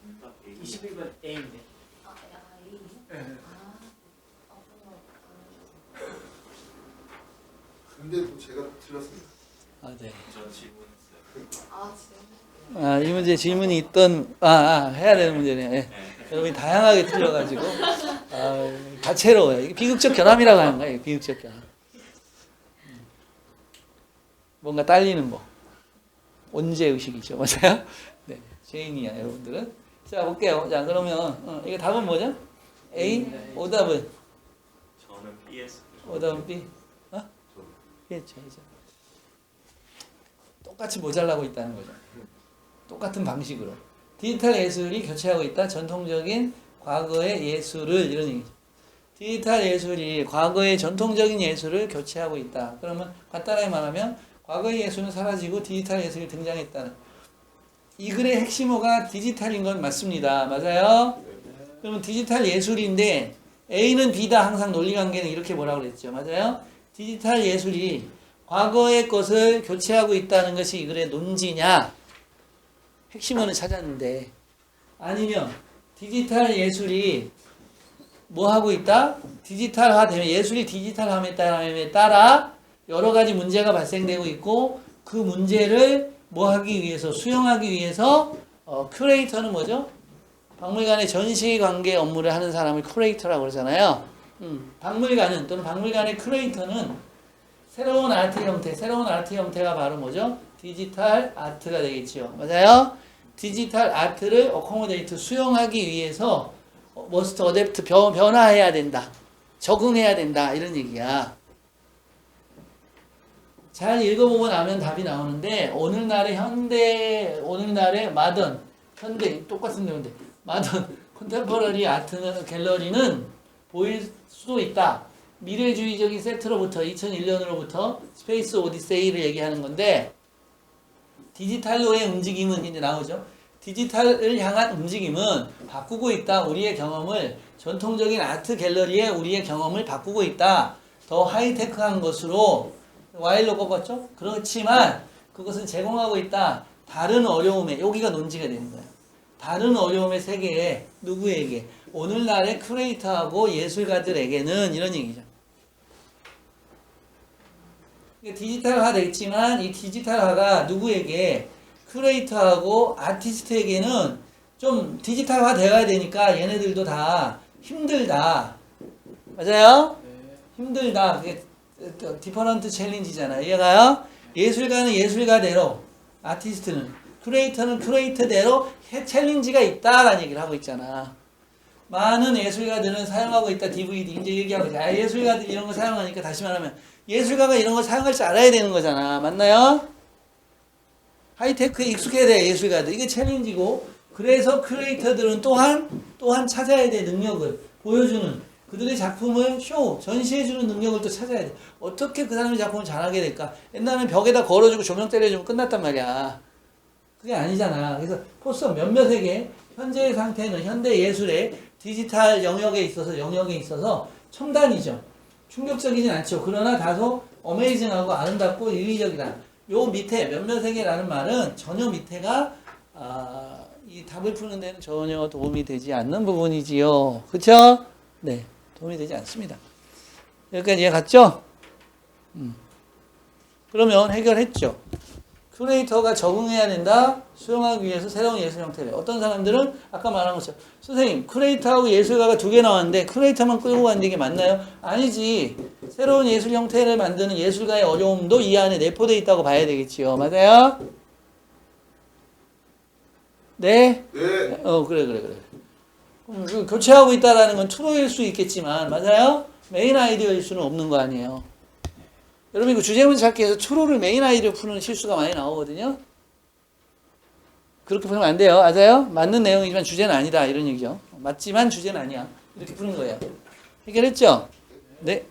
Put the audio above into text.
정답 A. 21번 A인데. 아, 야, 이. 네. 아, 어, 그럼, 근데 또 제가 틀렸습니다. 아, 네. 전 질문했어요. 아. 아, 이 문제 질문이 있던, 아, 아 해야 되는 문제네. 예. 네. 여러분이 다양하게 틀려가지고, 아, 다채로워요. 이게 비극적 결함이라고 하는 거예요. 비극적 결함. 음. 뭔가 딸리는 거. 언제 의식이죠. 맞아요? 네. 죄인이야, 여러분들은. 자, 볼게요. 자, 그러면, 어, 이거 답은 뭐죠? A? 오답은? 저는 BS. 오답은 B? 어? B죠, 이죠. 똑같이 모자라고 있다는 거죠. 똑같은 방식으로. 디지털 예술이 교체하고 있다. 전통적인 과거의 예술을 이런 얘기죠. 디지털 예술이 과거의 전통적인 예술을 교체하고 있다. 그러면 간단하게 말하면 과거의 예술은 사라지고 디지털 예술이 등장했다는. 이 글의 핵심어가 디지털인 건 맞습니다. 맞아요? 그러면 디지털 예술인데 A는 B다 항상 논리관계는 이렇게 뭐라고 그랬죠. 맞아요? 디지털 예술이 과거의 것을 교체하고 있다는 것이 이 글의 논지냐? 핵심어는 찾았는데 아니면 디지털 예술이 뭐 하고 있다? 디지털화 되면 예술이 디지털함에 따라 여러 가지 문제가 발생되고 있고 그 문제를 뭐 하기 위해서 수용하기 위해서 어, 큐레이터는 뭐죠? 박물관의 전시 관계 업무를 하는 사람을 큐레이터라고 그러잖아요. 음, 박물관은 또는 박물관의 큐레이터는 새로운 아트 형태, 새로운 아트 형태가 바로 뭐죠? 디지털 아트가 되겠죠. 맞아요? 디지털 아트를 어코모데이트 수용하기 위해서 머스트 어댑트 변화해야 된다. 적응해야 된다. 이런 얘기야. 잘 읽어보고 나면 답이 나오는데 오늘날의 현대 오늘날의 마던 현대 똑같은 내용인데 마던 컨템퍼러리 아트 갤러리는 보일 수도 있다. 미래주의적인 세트로부터 2001년으로부터 스페이스 오디세이를 얘기하는 건데 디지털로의 움직임은 이제 나오죠. 디지털을 향한 움직임은 바꾸고 있다. 우리의 경험을 전통적인 아트 갤러리의 우리의 경험을 바꾸고 있다. 더 하이테크한 것으로 와일로 꺾었죠. 그렇지만 그것은 제공하고 있다. 다른 어려움에 여기가 논지가 되는 거예요. 다른 어려움의 세계에 누구에게 오늘날의 큐레이터하고 예술가들에게는 이런 얘기죠. 디지털화 됐지만 이 디지털화가 누구에게 큐레이터하고 아티스트에게는 좀 디지털화 되어야 되니까 얘네들도 다 힘들다. 맞아요? 힘들다. 그게 디퍼런트 챌린지잖아요. 이해가요? 예술가는 예술가대로, 아티스트는, 큐레이터는 큐레이터대로 해- 챌린지가 있다라는 얘기를 하고 있잖아. 많은 예술가들은 사용하고 있다. DVD 이제 얘기하고 있잖아. 아, 예술가들이 이런 거 사용하니까 다시 말하면 예술가가 이런 거 사용할 줄 알아야 되는 거잖아. 맞나요? 하이테크에 익숙해야 돼 예술가들. 이게 챌린지고 그래서 큐레이터들은 또한 또한 찾아야 돼 능력을 보여주는 그들의 작품을 쇼 전시해주는 능력을 또 찾아야 돼. 어떻게 그 사람의 작품을 잘하게 될까? 옛날에는 벽에다 걸어주고 조명 때려주면 끝났단 말이야. 그게 아니잖아. 그래서 포스터 몇몇에게 현재의 상태는 현대 예술의 디지털 영역에 있어서 영역에 있어서 첨단이죠. 충격적이진 않죠. 그러나 다소 어메이징하고 아름답고 윤리적이다. 요 밑에 몇몇에게라는 말은 전혀 밑에가 아, 이 답을 푸는 데는 전혀 도움이 되지 않는 부분이지요. 그렇죠? 네, 도움이 되지 않습니다. 여기까지 이해 갔죠? 음. 그러면 해결했죠. 큐레이터가 적응해야 된다. 수용하기 위해서 새로운 예술 형태를. 어떤 사람들은 아까 말한 것처럼 선생님 큐레이터하고 예술가가 두 개 나왔는데 큐레이터만 끌고 가는 게 맞나요? 아니지. 새로운 예술 형태를 만드는 예술가의 어려움도 이 안에 내포되어 있다고 봐야 되겠지요. 맞아요? 네? 네. 어 그래 그래 그래. 교체하고 있다라는 건 트로일 수 있겠지만 맞아요? 메인 아이디어일 수는 없는 거 아니에요. 여러분 이거 주제문제 찾기 위해서 트로를 메인 아이디어 푸는 실수가 많이 나오거든요. 그렇게 풀면 안 돼요. 맞아요? 맞는 내용이지만 주제는 아니다 이런 얘기죠. 맞지만 주제는 아니야. 이렇게 푸는 거예요. 해결했죠? 네.